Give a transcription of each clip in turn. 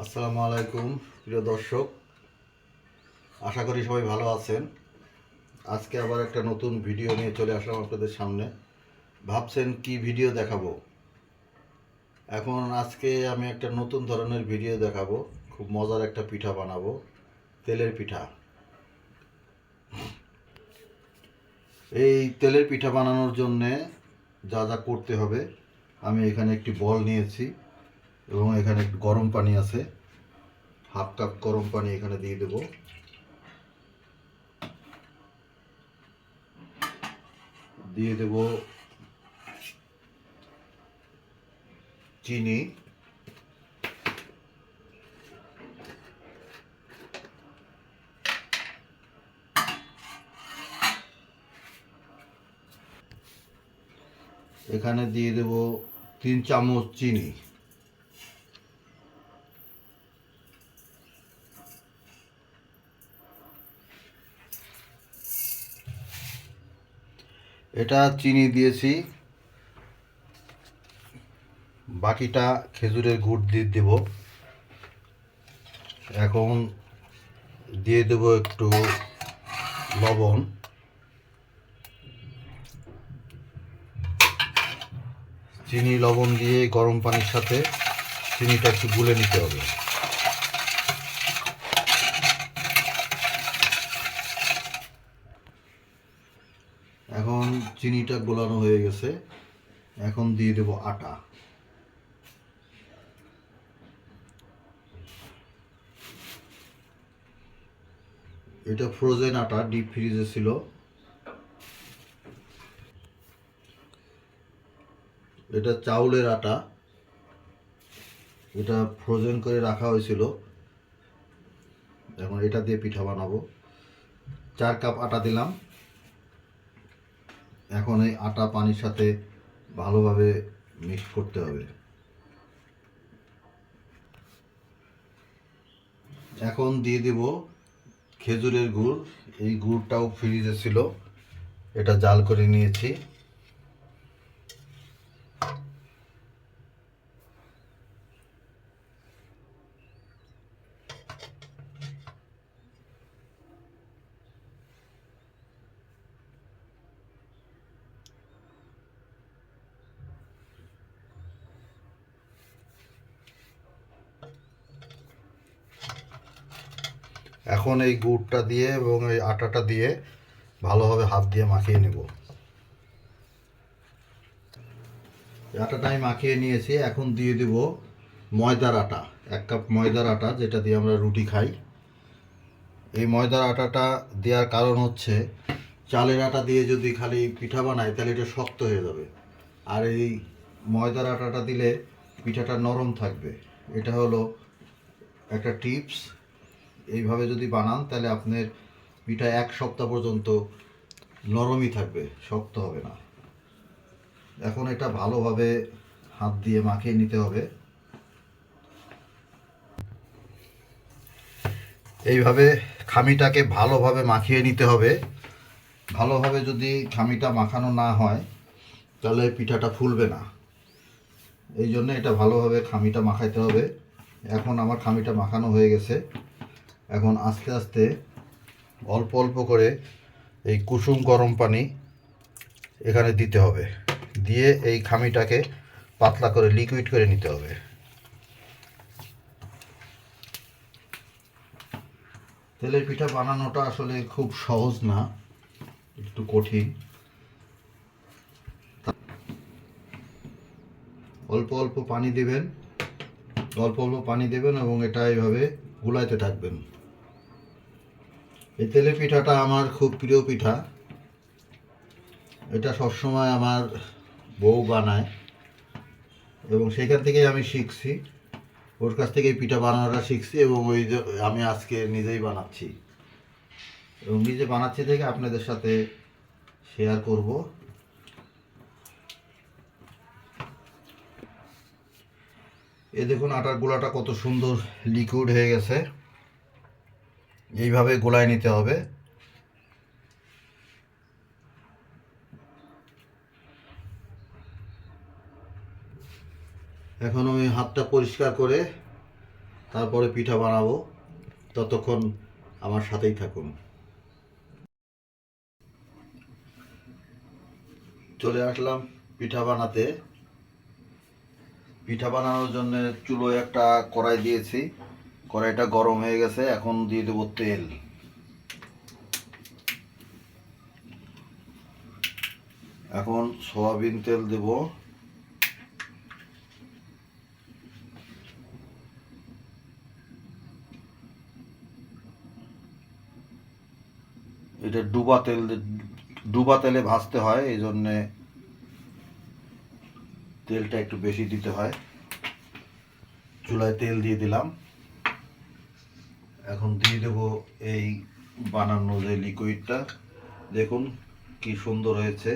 আসসালামু আলাইকুম, প্রিয় দর্শক। আশা করি সবাই ভালো আছেন। আজকে আবার একটা নতুন ভিডিও নিয়ে চলে আসলাম আপনাদের সামনে। ভাবছেন কি ভিডিও দেখাবো? এখন আজকে আমি একটা নতুন ধরনের ভিডিও দেখাবো। খুব মজার একটা পিঠা বানাবো, তেলের পিঠা। এই তেলের পিঠা বানানোর জন্যে যা যা করতে হবে, আমি এখানে একটি বল নিয়েছি। এবং এখানে গরম পানি আছে। হাফ কাপ গরম পানি এখানে দিয়ে দেব। দিয়ে দেব চিনি। এখানে দিয়ে দেব তিন চামচ চিনি। এটা চিনি দিয়েছি। বাকিটা খেজুরের গুড় দিয়ে দেব। এখন দিয়ে দেব একটু লবণ। চিনি, লবণ দিয়ে গরম পানির সাথে চিনিটা একটু গুলে নিতে হবে এখন চিনিটা গোলানো হয়ে গেছে। এখন দিয়ে দেব আটা। এটা ফ্রোজেন আটা ডিপ ফ্রিজে ছিল। এটা চাউলের আটা। এটা ফ্রোজেন করে রাখা হয়েছিল। এখন এটা দিয়ে পিঠা বানাবো। চার কাপ আটা দিলাম। এখন এই আটা পানির সাথে ভালোভাবে মিক্স করতে হবে। এখন দিয়ে দিব খেজুরের গুড়। এই গুড়টাও ফ্রিজে ছিল। এটা জাল করে নিয়েছি। এখন এই গুড়টা দিয়ে এবং এই আটাটা দিয়ে ভালোভাবে হাত দিয়ে মাখিয়ে নেব। আটাটা আমি মাখিয়ে নিয়েছি। এখন দিয়ে দিব ময়দার আটা, এক কাপ ময়দার আটা, যেটা দিয়ে আমরা রুটি খাই। এই ময়দার আটাটা দেওয়ার কারণ হচ্ছে, চালের আটা দিয়ে যদি খালি পিঠা বানাই, তাহলে এটা শক্ত হয়ে যাবে। আর এই ময়দার আটাটা দিলে পিঠাটা নরম থাকবে। এটা হলো একটা টিপস। এইভাবে যদি বানান, তাহলে আপনার পিঠা এক সপ্তাহ পর্যন্ত নরমই থাকবে, শক্ত হবে না। এখন এটা ভালোভাবে হাত দিয়ে মাখিয়ে নিতে হবে। এইভাবে খামিটাকে ভালোভাবে মাখিয়ে নিতে হবে। ভালোভাবে যদি খামিটা মাখানো না হয়, তাহলে পিঠাটা ফুলবে না। এই জন্য এটা ভালোভাবে খামিটা মাখাইতে হবে। এখন আমার খামিটা মাখানো হয়ে গেছে। এখন আস্তে আস্তে অল্প অল্প করে এই কুসুম গরম পানি এখানে দিতে হবে। দিয়ে এই খামিটাকে পাতলা করে লিকুইড করে নিতে হবে। তেলের পিঠা বানানোটা আসলে খুব সহজ না, একটু কঠিন। অল্প অল্প পানি দেবেন, অল্প অল্প পানি দেবেন এবং এটা এইভাবে গুলাইতে থাকবেন। এই তেলের পিঠাটা আমার খুব প্রিয় পিঠা। এটা সবসময় আমার বউ বানায় এবং সেখান থেকেই আমি শিখছি। ওর কাছ থেকে পিঠা বানানোটা শিখছি এবং ওই আমি আজকে নিজেই বানাচ্ছি। এবং নিজে বানাচ্ছি থেকে আপনাদের সাথে শেয়ার করব। এ দেখুন আটার গোলাটা কত সুন্দর লিকুইড হয়ে গেছে। এইভাবে গোলায় নিতে হবে। এখন আমি হাতটা পরিষ্কার করে তারপরে পিঠা বানাবো। ততক্ষণ আমার সাথেই থাকুন। চলে আসলাম পিঠা বানাতে। পিঠা বানানোর জন্য চুলোয় একটা কড়াই দিয়েছি। কড়াইটা গরম হয়ে গেছে, এখন দিয়ে দেবো তেল। এখন সয়াবিন তেল দেব। এটা ডুবা তেল, ডুবা তেলে ভাজতে হয়, এই জন্যে তেলটা একটু বেশি দিতে হয়। চুলায় তেল দিয়ে দিলাম। এখন দিয়ে দেব এই বানানো যে লিকুইডটা দেখুন কি সুন্দর হয়েছে।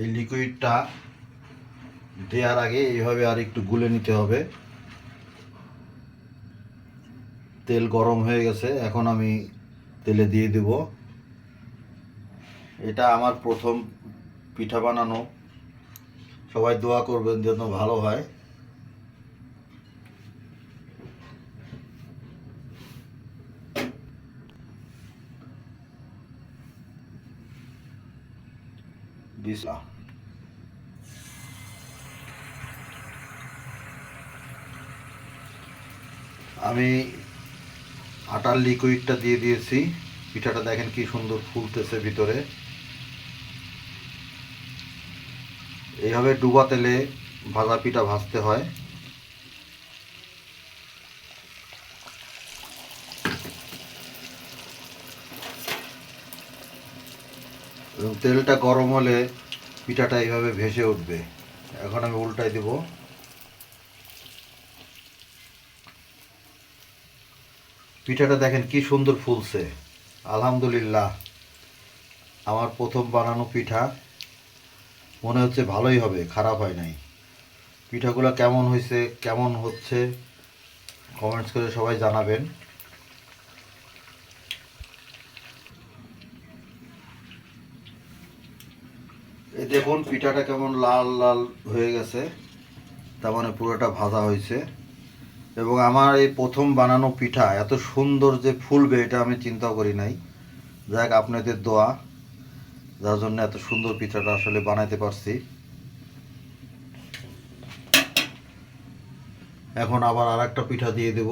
এই লিকুইডটা দেওয়ার আগে এইভাবে আর একটু গুলে নিতে হবে। তেল গরম হয়ে গেছে, এখন আমি তেলে দিয়ে দেব। এটা আমার প্রথম পিঠা বানানো। সবাই দোয়া করবেন যেন ভালো হয়। আমি আটার লিকুইডটা দিয়ে দিয়েছি। পিঠাটা দেখেন কি সুন্দর ফুলতেছে ভিতরে। এইভাবে ডুবা তেলে ভাজা পিঠা ভাজতে হয়। এবং তেলটা গরম হলে পিঠাটা এইভাবে ভেসে উঠবে। এখন আমি উল্টাই দেব। পিঠাটা দেখেন কি সুন্দর ফুলছে। আলহামদুলিল্লাহ, আমার প্রথম বানানো পিঠা। মনে হচ্ছে ভালোই হবে, খারাপ হয় নাই। পিঠাগুলো কেমন হয়েছে, কেমন হচ্ছে কমেন্টস করে সবাই জানাবেন। দেখুন, পিঠাটা কেমন লাল লাল হয়ে গেছে। তার মানে পুরোটা ভাজা হয়েছে। এবং আমার এই প্রথম বানানো পিঠা, এত সুন্দর যে ফুলবে এটা আমি চিন্তাও করি নাই। যাক আপনাদের দোয়া। যার জন্য এত সুন্দর পিঠাটা আসলে বানাইতে পারছি। এখন আবার আর একটা পিঠা দিয়ে দেব।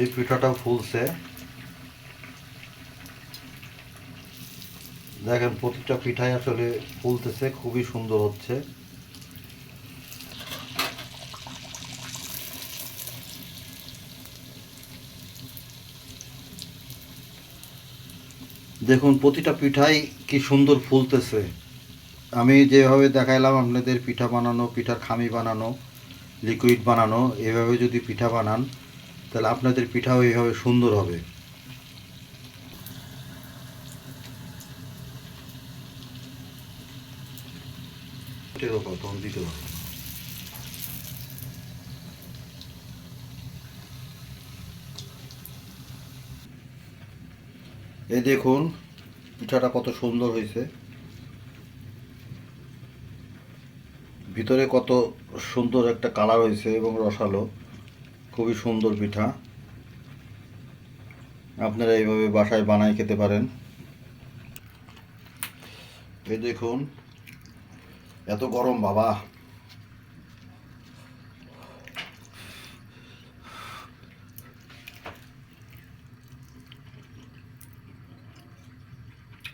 এই পিঠাটাও ফুলছে। দেখেন, প্রতিটা পিঠাই আসলে ফুলতেছে, খুবই সুন্দর হচ্ছে। দেখুন, প্রতিটা পিঠাই কি সুন্দর ফুলতেছে। আমি যেভাবে দেখাইলাম, আপনাদের পিঠা বানানো, পিঠার খামি বানানো লিকুইড বানানো, এভাবে যদি পিঠা বানান তাহলে আপনাদের পিঠাও এইভাবে সুন্দর হবে। এই দেখুন, পিঠাটা কত সুন্দর হয়েছে। ভিতরে কত সুন্দর একটা কালার হয়েছে এবং রসালো। খুবই সুন্দর পিঠা। আপনারা এইভাবে বাসায় বানাই খেতে পারেন। এই দেখুন, এত গরম, বাবা।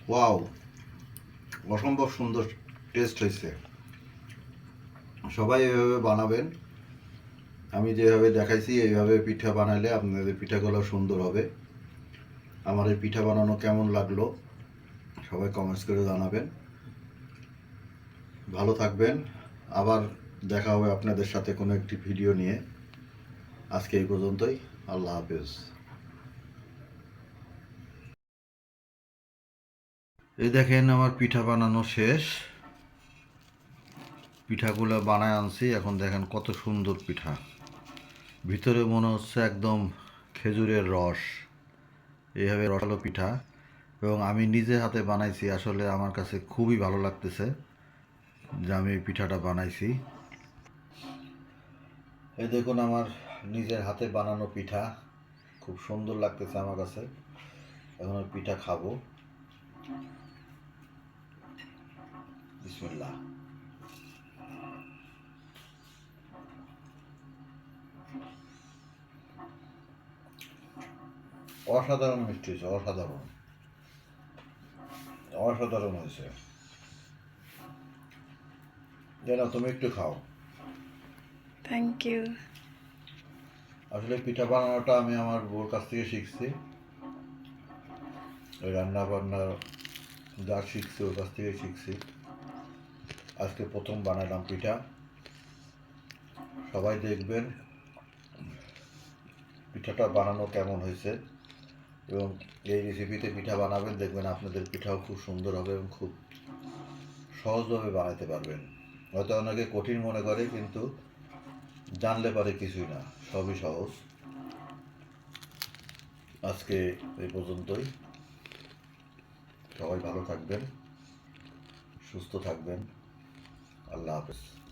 ওয়াও, অসম্ভব সুন্দর টেস্ট হয়েছে। সবাই এভাবে বানাবেন। আমি যেভাবে দেখাইছি, এইভাবে পিঠা বানাইলে আপনাদের পিঠাগুলো সুন্দর হবে। আমার এই পিঠা বানানো কেমন লাগল, সবাই কমেন্টস করে জানাবেন। ভালো থাকবেন। আবার দেখা হবে আপনাদের সাথে কোনো একটি ভিডিও নিয়ে। আজকে এই পর্যন্তই। আল্লাহ হাফেজ। এই দেখেন আমার পিঠা বানানো শেষ। পিঠাগুলো বানায় আনছি। এখন দেখেন কত সুন্দর পিঠা। ভিতরে মনে হচ্ছে একদম খেজুরের রস। এইভাবে রসালো পিঠা। এবং আমি নিজে হাতে বানাইছি, আসলে আমার কাছে খুবই ভালো লাগতেছে যে আমি পিঠাটা বানাইছি। এই দেখুন আমার নিজের হাতে বানানো পিঠা। খুব সুন্দর লাগতেছে আমার কাছে। এখন পিঠা খাব। বিসমিল্লাহ। অসাধারণ মিষ্টি হয়েছে অসাধারণ। অসাধারণ হয়েছে। যেন তুমি একটু খাও। থ্যাংক ইউ আসলে পিঠা বানানোটা আমি আমার বউর কাছ থেকে শিখছি। ওই রান্না বান্না যা শিখছি ওর কাছ থেকে শিখছি। আজকে প্রথম বানালাম পিঠা। সবাই দেখবেন পিঠাটা বানানো কেমন হয়েছে। এবং এই রেসিপিতে পিঠা বানাবেন, দেখবেন আপনাদের পিঠাও খুব সুন্দর হবে এবং খুব সহজভাবে বানাতে পারবেন। হয়তো অনেকে কঠিন মনে করে, কিন্তু জানলে পারে কিছুই না, সবই সহজ। আজকে এই পর্যন্তই। সবাই ভালো থাকবেন, সুস্থ থাকবেন। আল্লাহ হাফেজ।